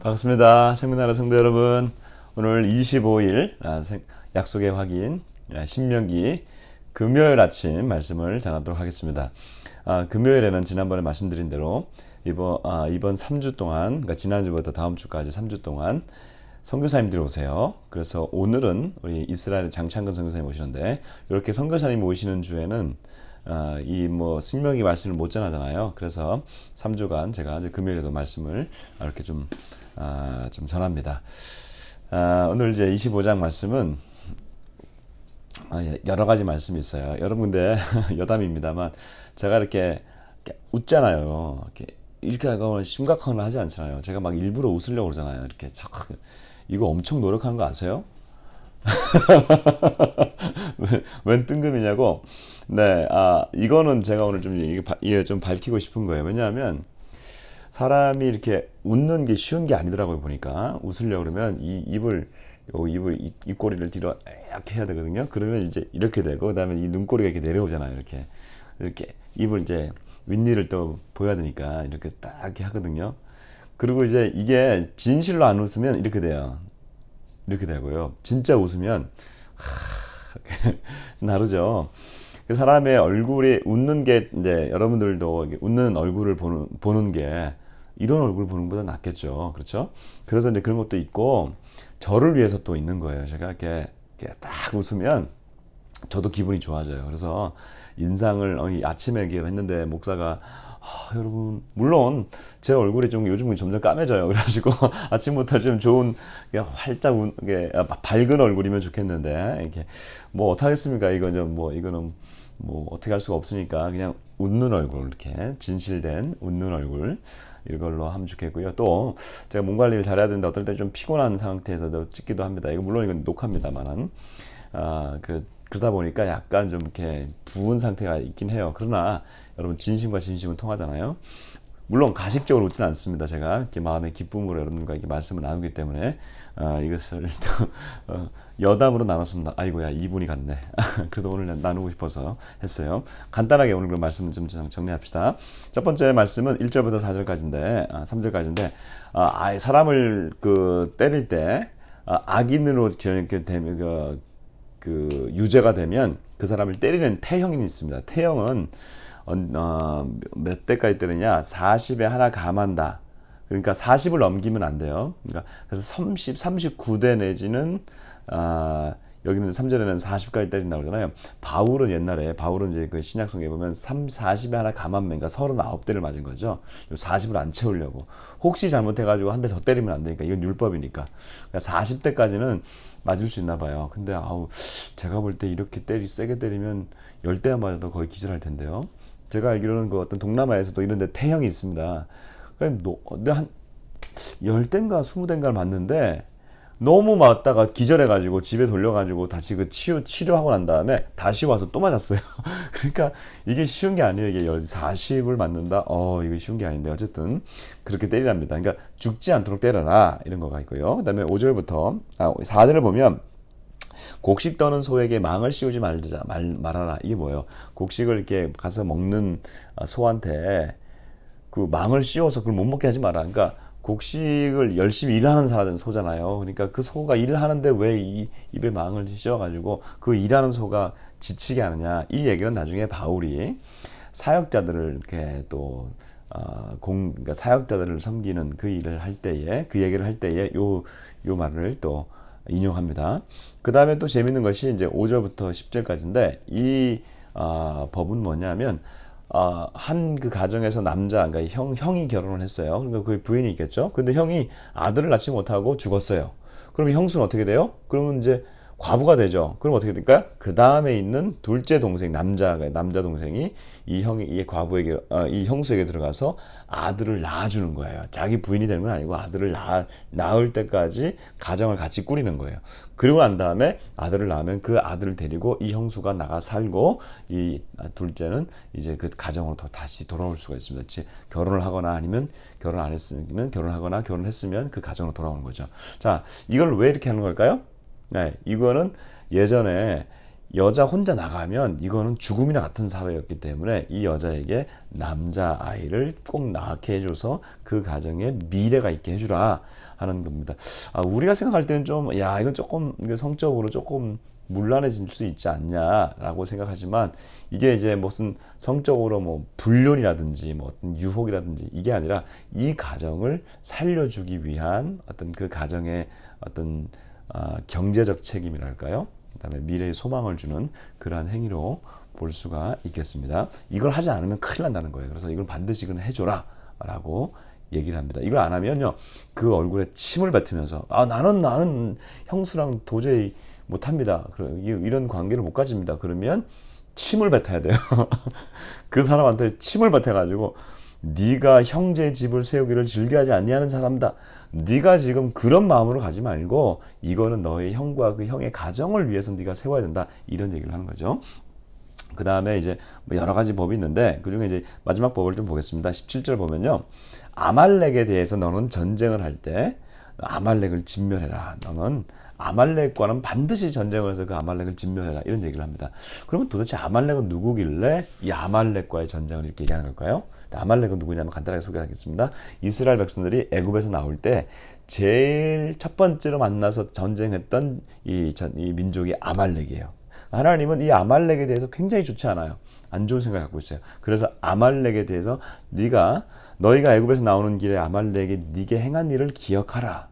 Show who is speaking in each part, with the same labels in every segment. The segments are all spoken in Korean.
Speaker 1: 반갑습니다. 생명나라 성도 여러분. 오늘 25일 아, 생- 약속의 확인 아, 신명기 금요일 아침 말씀을 전하도록 하겠습니다. 아, 금요일에는 지난번에 말씀드린 대로 이번 아, 이번 3주 동안 그러니까 지난주부터 다음 주까지 3주 동안 선교사님들이 오세요. 그래서 오늘은 우리 이스라엘 장창근 선교사님 오시는데 이렇게 선교사님 오시는 주에는 어, 이뭐 승명이 말씀을 못 전하잖아요. 그래서 3주간 제가 이제 금요일에도 말씀을 이렇게 좀, 아, 좀 전합니다. 아, 오늘 이제 25장 말씀은 아, 예, 여러 가지 말씀이 있어요. 여러분 근데 여담입니다만 제가 이렇게, 웃잖아요. 이렇게 이렇게 하거나 걸 하지 않잖아요. 제가 막 일부러 웃으려고 그러잖아요. 이렇게 참 이거 엄청 노력하는 거 아세요? 왜- 웬 뜬금이냐고. 네, 아 이거는 제가 오늘 좀 이게 좀 밝히고 싶은 거예요. 왜냐하면 사람이 이렇게 웃는 게 쉬운 게 아니더라고요 보니까 웃으려고 그러면 이 입을 요 입을 입, 입꼬리를 뒤로 이렇게 해야 되거든요. 그러면 이제 이렇게 되고 그 다음에 이 눈꼬리가 이렇게 내려오잖아요. 이렇게 이렇게 입을 이제 윗니를 또 보여야 되니까 이렇게 딱 하거든요. 그리고 이제 이게 진실로 안 웃으면 이렇게 돼요. 이렇게 되고요. 진짜 웃으면 하, 다르죠. 그 사람의 얼굴이 웃는 게 이제 여러분들도 웃는 얼굴을 보는 보는 게 이런 얼굴 보는 것보다 낫겠죠. 그렇죠? 그래서 이제 그런 것도 있고 저를 위해서 또 있는 거예요. 제가 이렇게, 이렇게 딱 웃으면 저도 기분이 좋아져요. 그래서 인상을 어, 이 아침에 했는데 목사가 아, 여러분 물론 제 얼굴이 좀 요즘은 점점 까매져요. 그래가지고 아침부터 좀 좋은 활짝 운, 이게 아, 밝은 얼굴이면 좋겠는데 이렇게 뭐 어떡하겠습니까? 이거 좀뭐 이거는 뭐 어떻게 할 수가 없으니까 그냥 웃는 얼굴 이렇게 진실된 웃는 얼굴 이걸로 하면 좋겠고요. 또 제가 몸 관리를 잘해야 되는데 어떨 때 좀 피곤한 상태에서도 찍기도 합니다. 이거 물론 이건 녹화입니다만은 아그 그러다 보니까 약간 좀 이렇게 부은 상태가 있긴 해요. 그러나 여러분 진심과 진심은 통하잖아요. 물론 가식적으로 웃지는 않습니다. 제가 이렇게 마음의 기쁨으로 여러분과 이렇게 말씀을 나누기 때문에 어, 이것을 또 어, 여담으로 나눴습니다. 아이고야 이분이 같네. 그래도 오늘 나누고 싶어서 했어요. 간단하게 오늘 그 말씀 좀 정리합시다. 첫 번째 말씀은 1절부터 4절까지인데 아, 3절까지인데 아, 사람을 그 때릴 때 아, 악인으로 이렇게 되면 그, 그 유죄가 되면 그 사람을 때리는 태형이 있습니다. 태형은 어, 어, 몇 대까지 때리냐? 40에 하나 감한다. 그러니까 40을 넘기면 안 돼요. 그러니까 그래서 30, 39대 내지는 아 여기는 3절에는 40까지 때린다 그러잖아요. 바울은 옛날에 바울은 이제 그 신약성에 보면 3, 40에 하나 감한면 그러니까 39대를 맞은 거죠. 40을 안 채우려고. 혹시 잘못해 가지고 한 대 더 때리면 안 되니까 이건 율법이니까. 그러니까 40대까지는 맞을 수 있나 봐요. 근데 아우 제가 볼 때 이렇게 때리 세게 때리면 10대만 맞아도 거의 기절할 텐데요. 제가 알기로는 그 어떤 동남아에서도 이런 데 태형이 있습니다. 근데 한 10대인가 20대인가를 맞는데 너무 맞다가 기절해가지고 집에 돌려가지고 다시 그 치유, 치료하고 난 다음에 다시 와서 또 맞았어요. 그러니까 이게 쉬운 게 아니에요. 이게 40을 맞는다? 어, 이거 쉬운 게 아닌데. 어쨌든 그렇게 때리랍니다. 그러니까 죽지 않도록 때려라. 이런 거가 있고요. 그 다음에 5절부터, 아, 4절을 보면 곡식 떠는 소에게 망을 씌우지 말자, 말, 말아라. 이게 뭐예요? 곡식을 이렇게 가서 먹는 소한테 그 망을 씌워서 그걸 못 먹게 하지 마라. 그러니까 곡식을 열심히 일하는 사람 소잖아요. 그러니까 그 소가 일을 하는데 왜 이 입에 망을 씌워가지고 그 일하는 소가 지치게 하느냐. 이 얘기는 나중에 바울이 사역자들을 이렇게 또 어, 공, 그러니까 사역자들을 섬기는 그 일을 할 때에 그 얘기를 할 때에 요, 요 말을 또 인용합니다. 그 다음에 또 재밌는 것이 이제 5절부터 10절까지인데 이 어, 법은 뭐냐면 어, 한그 가정에서 남자, 그러니까 형, 형이 결혼을 했어요. 그러니까 그 부인이 있겠죠. 근데 형이 아들을 낳지 못하고 죽었어요. 그러면 형수는 어떻게 돼요? 그러면 이제 과부가 되죠. 그럼 어떻게 될까요? 그 다음에 있는 둘째 동생 남자 남자 동생이 이 형이 이 과부에게 어, 이 형수에게 들어가서 아들을 낳아주는 거예요. 자기 부인이 되는 건 아니고 아들을 낳, 낳을 때까지 가정을 같이 꾸리는 거예요. 그리고 난 다음에 아들을 낳으면 그 아들을 데리고 이 형수가 나가 살고 이 둘째는 이제 그 가정으로 더 다시 돌아올 수가 있습니다. 즉 결혼을 하거나 아니면 결혼 안 했으면 결혼하거나 결혼했으면 그 가정으로 돌아오는 거죠. 자, 이걸 왜 이렇게 하는 걸까요? 네, 이거는 예전에 여자 혼자 나가면 이거는 죽음이나 같은 사회였기 때문에 이 여자에게 남자 아이를 꼭 낳게 해줘서 그 가정에 미래가 있게 해주라 하는 겁니다. 아, 우리가 생각할 때는 좀, 야, 이건 조금 성적으로 조금 문란해질 수 있지 않냐라고 생각하지만 이게 이제 무슨 성적으로 뭐 불륜이라든지 뭐 어떤 유혹이라든지 이게 아니라 이 가정을 살려주기 위한 어떤 그 가정의 어떤 어, 경제적 책임이랄까요? 그다음에 미래의 소망을 주는 그러한 행위로 볼 수가 있겠습니다. 이걸 하지 않으면 큰일 난다는 거예요. 그래서 이걸 반드시 이건 해줘라라고 얘기를 합니다. 이걸 안 하면요, 그 얼굴에 침을 뱉으면서 아 나는 나는 형수랑 도저히 못합니다. 이런 관계를 못 가집니다. 그러면 침을 뱉어야 돼요. 그 사람한테 침을 뱉어가지고 네가 형제 집을 세우기를 즐겨하지 아니하는 사람다. 네가 지금 그런 마음으로 가지 말고 이거는 너의 형과 그 형의 가정을 위해서 네가 세워야 된다. 이런 얘기를 하는 거죠. 그 다음에 이제 뭐 여러 가지 법이 있는데 그 중에 이제 마지막 법을 좀 보겠습니다. 17절 보면요. 아말렉에 대해서 너는 전쟁을 할 때 아말렉을 진멸해라. 너는 아말렉과는 반드시 전쟁을 해서 그 아말렉을 진멸해라 이런 얘기를 합니다. 그러면 도대체 아말렉은 누구길래 이 아말렉과의 전쟁을 이렇게 얘기하는 걸까요? 아말렉은 누구냐면 간단하게 소개하겠습니다. 이스라엘 백성들이 애굽에서 나올 때 제일 첫 번째로 만나서 전쟁했던 이, 전, 이 민족이 아말렉이에요. 하나님은 이 아말렉에 대해서 굉장히 좋지 않아요. 안 좋은 생각 갖고 있어요. 그래서 아말렉에 대해서 네가 너희가 애굽에서 나오는 길에 아말렉이 네게 행한 일을 기억하라.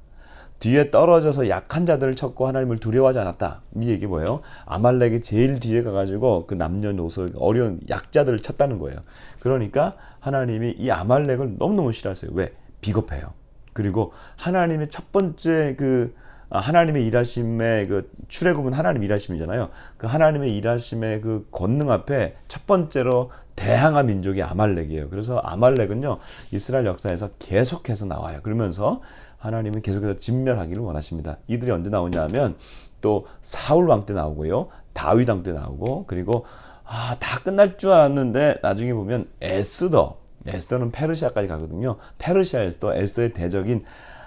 Speaker 1: 뒤에 떨어져서 약한 자들을 쳤고 하나님을 두려워하지 않았다. 이 얘기 뭐예요? 아말렉이 제일 뒤에 가가지고 그 남녀노소 어려운 약자들을 쳤다는 거예요. 그러니까 하나님이 이 아말렉을 너무너무 싫어하세요. 왜? 비겁해요. 그리고 하나님의 첫 번째 그 아, 하나님의 일하심의 그 출애굽은 하나님 일하심이잖아요. 그 하나님의 일하심의 그 권능 앞에 첫 번째로 대항한 민족이 아말렉이에요. 그래서 아말렉은요 이스라엘 역사에서 계속해서 나와요. 그러면서 하나님은 계속해서 진멸하기를 원하십니다. 이들이 언제 나오냐면 또 사울 왕 때 나오고요. 다윗 왕 때 나오고 그리고 아, 다 끝날 줄 알았는데 나중에 보면 에스더 에스더는 페르시아까지 가거든요. 페르시아에서도 에스더의 대적인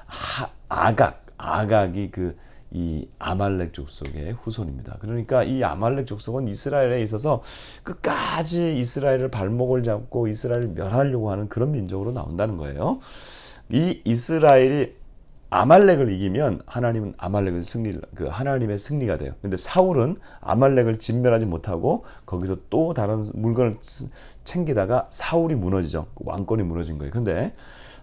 Speaker 1: 하, 아각 아각이 그 이 아말렉 족속의 후손입니다. 그러니까 이 아말렉 족속은 이스라엘에 있어서 끝까지 이스라엘을 발목을 잡고 이스라엘을 멸하려고 하는 그런 민족으로 나온다는 거예요. 이 이스라엘이 아말렉을 이기면 하나님은 아말렉을 승리 그 하나님의 승리가 돼요. 근데 사울은 아말렉을 진멸하지 못하고 거기서 또 다른 물건을 챙기다가 사울이 무너지죠. 왕권이 무너진 거예요. 근데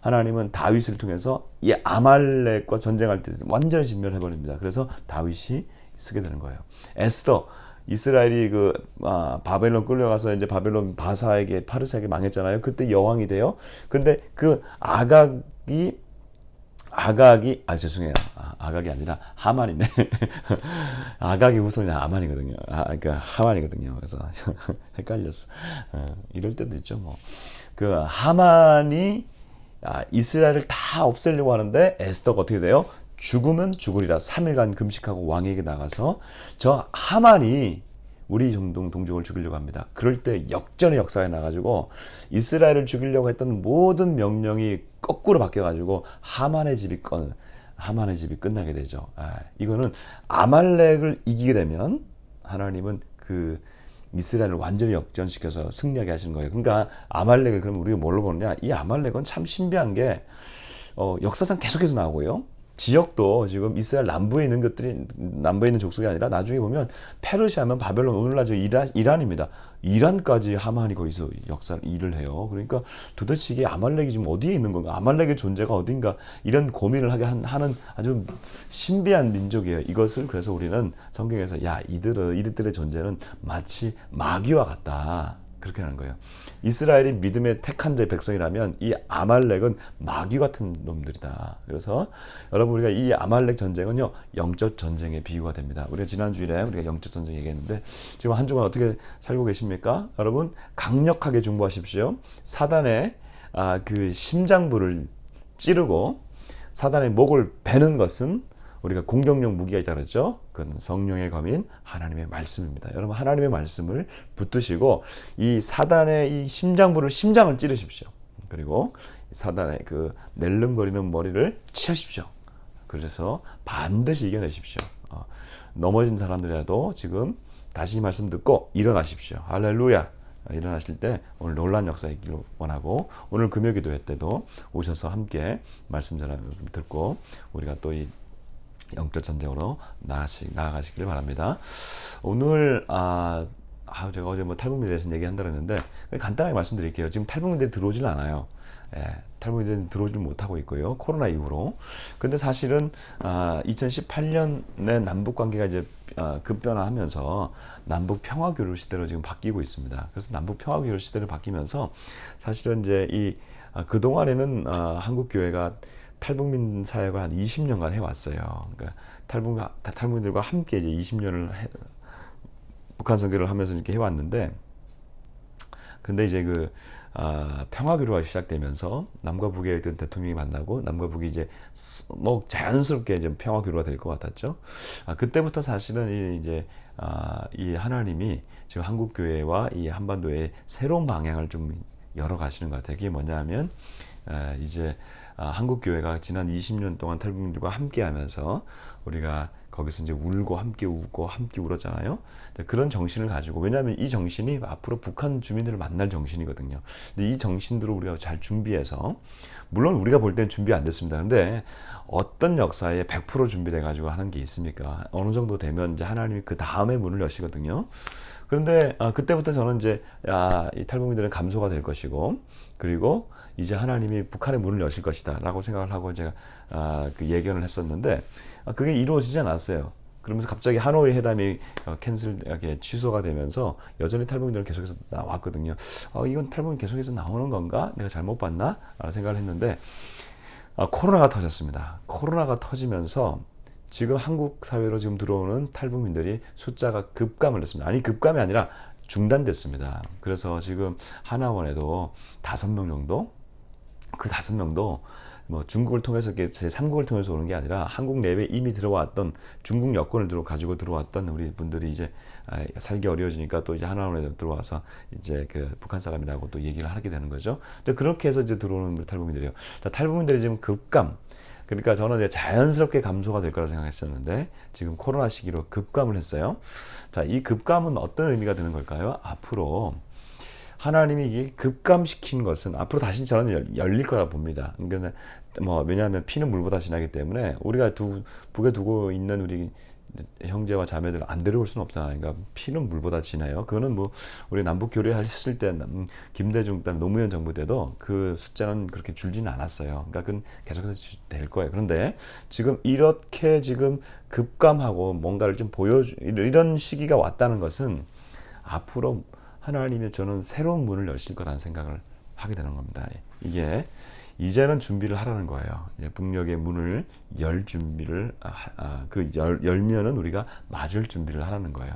Speaker 1: 하나님은 다윗을 통해서 이 아말렉과 전쟁할 때 완전히 진멸해 버립니다. 그래서 다윗이 쓰게 되는 거예요. 에스더 이스라엘이 그 아, 바벨론 끌려가서 이제 바벨론 바사에게 파르사에게 망했잖아요. 그때 여왕이 돼요. 근데 그 아각이 아각이 아 죄송해요. 아, 아각이 아니라 하만이네. 아각이 후손이 아만이거든요. 아 그러니까 하만이거든요. 그래서 헷갈렸어. 어, 이럴 때도 있죠 뭐. 그 하만이 아, 이스라엘을 다 없애려고 하는데 에스더가 어떻게 돼요? 죽으면 죽으리라. 3일간 금식하고 왕에게 나가서 저 하만이 우리 정동 동족을 죽이려고 합니다. 그럴 때 역전의 역사가 나가지고 이스라엘을 죽이려고 했던 모든 명령이 거꾸로 바뀌어가지고 하만의 집이 건 하만의 집이 끝나게 되죠. 아, 이거는 아말렉을 이기게 되면 하나님은 그 이스라엘을 완전히 역전시켜서 승리하게 하신 거예요. 그러니까 아말렉을 그럼 우리가 뭘로 보느냐? 이 아말렉은 참 신비한 게 어, 역사상 계속해서 나오고요. 지역도 지금 이스라엘 남부에 있는 것들이 남부에 있는 족속이 아니라 나중에 보면 페르시아면 바벨론 오늘날 저 이란, 이란입니다. 이란까지 하만이 거기서 역사 일을 해요. 그러니까 도대체 이게 아말렉이 지금 어디에 있는 건가? 아말렉의 존재가 어딘가? 이런 고민을 하게 한, 하는 아주 신비한 민족이에요. 이것을 그래서 우리는 성경에서 야 이들은 이들의 존재는 마치 마귀와 같다. 그렇게 하는 거예요. 이스라엘이 믿음의 택한 자 백성이라면 이 아말렉은 마귀 같은 놈들이다. 그래서 여러분 우리가 이 아말렉 전쟁은요 영적 전쟁의 비유가 됩니다. 우리가 지난 주일에 우리가 영적 전쟁 얘기했는데 지금 한 주간 어떻게 살고 계십니까? 여러분 강력하게 중보하십시오. 사단의 아, 그 심장부를 찌르고 사단의 목을 베는 것은 우리가 공격용 무기가 있다 그랬죠. 그건 성령의 검인 하나님의 말씀입니다. 여러분 하나님의 말씀을 붙드시고 이 사단의 이 심장부를 심장을 찌르십시오. 그리고 사단의 그 낼름거리는 머리를 치우십시오. 그래서 반드시 이겨내십시오. 어, 넘어진 사람들이라도 지금 다시 이 말씀 듣고 일어나십시오. 할렐루야. 일어나실 때 오늘 놀란 역사 있기를 원하고 오늘 금요 기도회 때도 오셔서 함께 말씀 전하는 듣고 우리가 또 이 영적 전쟁으로 나아가시, 나아가시길 바랍니다. 오늘 아, 아 제가 어제 뭐 탈북민에 대해서 얘기한다 그랬는데 간단하게 말씀드릴게요. 지금 탈북민들이 들어오질 않아요. 예, 탈북민들은 들어오질 못하고 있고요. 코로나 이후로. 근데 사실은 아, 2018년에 남북 관계가 이제 아, 급변화하면서 남북 평화 교류 시대로 지금 바뀌고 있습니다. 그래서 남북 평화 교류 시대로 바뀌면서 사실은 이제 이 아, 그 동안에는 아, 한국 교회가 탈북민 사역을 한 20년간 해왔어요. 그러니까 탈북 탈북민들과 함께 이제 20년을 해, 북한 선교를 하면서 이렇게 해왔는데, 근데 이제 그 아, 평화 교류가 시작되면서 남과 북의 어떤 대통령이 만나고 남과 북이 이제 뭐 자연스럽게 이제 평화 교류가 될 것 같았죠. 아, 그때부터 사실은 이 이제 아, 이 하나님이 지금 한국 교회와 이 한반도의 새로운 방향을 좀 열어 가시는 것 같아요. 그게 뭐냐면 아, 이제 아, 한국 교회가 지난 20년 동안 탈북민들과 함께하면서 우리가 거기서 이제 울고 함께 웃고 함께 울었잖아요. 그런 정신을 가지고 왜냐하면 이 정신이 앞으로 북한 주민들을 만날 정신이거든요. 근데 이 정신들을 우리가 잘 준비해서 물론 우리가 볼 때는 준비 안 됐습니다. 근데 어떤 역사에 100% 준비돼 가지고 하는 게 있습니까? 어느 정도 되면 이제 하나님이 그 다음에 문을 여시거든요. 그런데 아, 그때부터 저는 이제 아, 이 탈북민들은 감소가 될 것이고 그리고 이제 하나님이 북한의 문을 여실 것이다라고 생각을 하고 제가 아, 그 예견을 했었는데 아, 그게 이루어지지 않았어요. 그러면서 갑자기 하노이 회담이 어, 캔슬 이렇게 취소가 되면서 여전히 탈북민들은 계속해서 나왔거든요. 어, 이건 탈북민 계속해서 나오는 건가? 내가 잘못 봤나? 라는 생각을 했는데 아, 코로나가 터졌습니다. 코로나가 터지면서 지금 한국 사회로 지금 들어오는 탈북민들이 숫자가 급감을 했습니다. 아니 급감이 아니라 중단됐습니다. 그래서 지금 하나원에도 다섯 명 정도 그 다섯 명도 뭐 중국을 통해서 제 3국을 통해서 오는 게 아니라 한국 내외 이미 들어왔던 중국 여권을 들어 가지고 들어왔던 우리 분들이 이제 아, 살기 어려워지니까 또 이제 하나원에 들어와서 이제 그 북한 사람이라고 또 얘기를 하게 되는 거죠. 근데 그렇게 해서 이제 들어오는 탈북민들이요. 탈북민들이 지금 급감 그러니까 저는 이제 자연스럽게 감소가 될 거라 생각했었는데 지금 코로나 시기로 급감을 했어요. 자, 이 급감은 어떤 의미가 되는 걸까요? 앞으로 하나님이 급감시킨 것은 앞으로 다시 저는 열릴 거라 봅니다. 그러니까 뭐 왜냐하면 피는 물보다 진하기 때문에 우리가 두 북에 두고 있는 우리 형제와 자매들 안 데려올 수는 없잖아요. 그러니까 피는 물보다 진해요. 그거는 뭐 우리 남북 교류 했을 때 김대중 때 노무현 정부 때도 그 숫자는 그렇게 줄지는 않았어요. 그러니까 그건 계속해서 될 거예요. 그런데 지금 이렇게 지금 급감하고 뭔가를 좀 보여주 이런 시기가 왔다는 것은 앞으로 하나님이 저는 새로운 문을 여실 거라는 생각을 하게 되는 겁니다. 이게 이제는 준비를 하라는 거예요. 북녘의 문을 열 준비를 아, 아, 그 열, 열면은 우리가 맞을 준비를 하라는 거예요.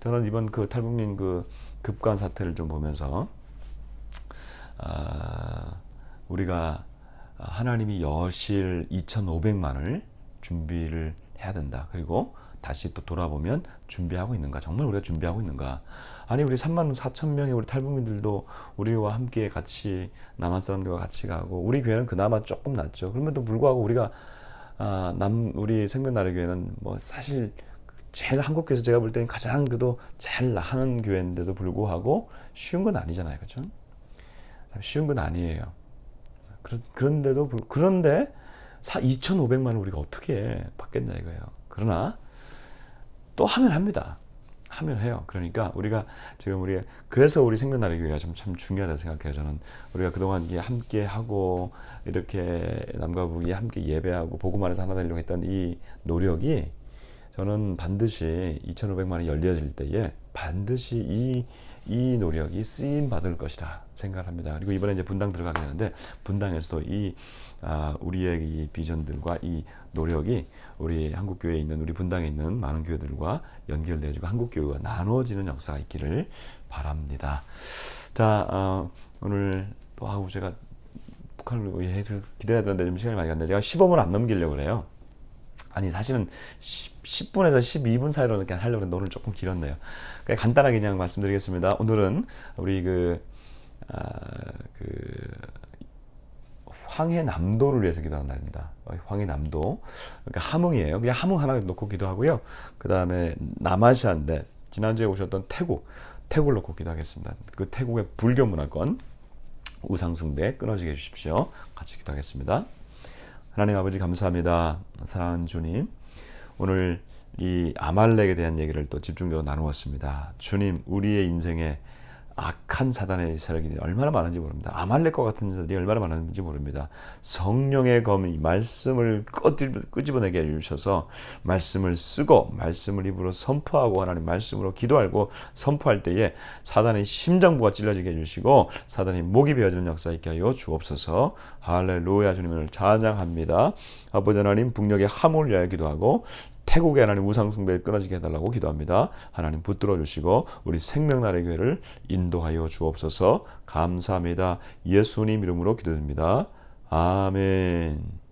Speaker 1: 저는 이번 그 탈북민 그 급관 사태를 좀 보면서 아, 우리가 하나님이 여실 2,500만을 준비를 해야 된다. 그리고 다시 또 돌아보면 준비하고 있는가? 정말 우리가 준비하고 있는가? 아니 우리 3만 4천 명의 우리 탈북민들도 우리와 함께 같이 남한 사람들과 같이 가고 우리 교회는 그나마 조금 낫죠. 그럼에도 불구하고 우리가 아, 남 우리 생명나래 교회는 뭐 사실 제일 한국 교회에서 제가 볼 때는 가장 그래도 잘 하는 교회인데도 불구하고 쉬운 건 아니잖아요, 그렇죠? 쉬운 건 아니에요. 그런데도 그런데 2,500만 원 우리가 어떻게 받겠냐 이거예요. 그러나 또 하면 합니다. 하면 해요. 그러니까 우리가 지금 우리 그래서 우리 생명나리 교회가 좀참 중요하다고 생각해요. 저는 우리가 그동안 함께 하고 이렇게 남과 북이 함께 예배하고 안에서 하나 되려고 했던 이 노력이 저는 반드시 2,500만 원이 열려질 때에 반드시 이, 이 노력이 쓰임 받을 것이다 생각을 합니다. 그리고 이번에 이제 분당 들어가게 되는데 분당에서도 이 아, 우리의 이 비전들과 이 노력이 우리 한국 교회에 있는 우리 분당에 있는 많은 교회들과 연결되어지고 한국 교회가 나눠지는 역사가 있기를 바랍니다. 자 어, 오늘 또 하고 제가 북한을 위해서 기대해야 되는데 좀 시간이 많이 갔는데 제가 15분 안 넘기려고 그래요. 아니 사실은 10, 분에서 12분 사이로 이렇게 하려고 했는데 오늘 조금 길었네요. 그러니까 간단하게 그냥 말씀드리겠습니다. 오늘은 우리 그, 아, 그 황해남도를 위해서 기도하는 날입니다. 황해남도. 그러니까 함흥이에요. 그냥 함흥 하나 놓고 기도하고요. 그 다음에 남아시아인데 지난주에 오셨던 태국, 태국을 놓고 기도하겠습니다. 그 태국의 불교 문화권 우상숭배 끊어지게 해주십시오. 같이 기도하겠습니다. 하나님 아버지 감사합니다. 사랑하는 주님, 오늘 이 아말렉에 대한 얘기를 또 집중적으로 나누었습니다. 주님, 우리의 인생에 악한 사단의 세력이 얼마나 많은지 모릅니다. 아말렉과 같은 자들이 얼마나 많은지 모릅니다. 성령의 검이 말씀을 끄집어내게 해주셔서 말씀을 쓰고 말씀을 입으로 선포하고 하나님 말씀으로 기도하고 선포할 때에 사단의 심장부가 찔러지게 해주시고 사단의 목이 베어지는 역사 있게 하여 주옵소서 할렐루야 주님을 찬양합니다. 아버지 하나님 북녘의 함을 위하여 기도하고 태국의 하나님 우상숭배 끊어지게 해달라고 기도합니다. 하나님 붙들어 주시고 우리 생명나라의 교회를 인도하여 주옵소서 감사합니다. 예수님 이름으로 기도드립니다. 아멘.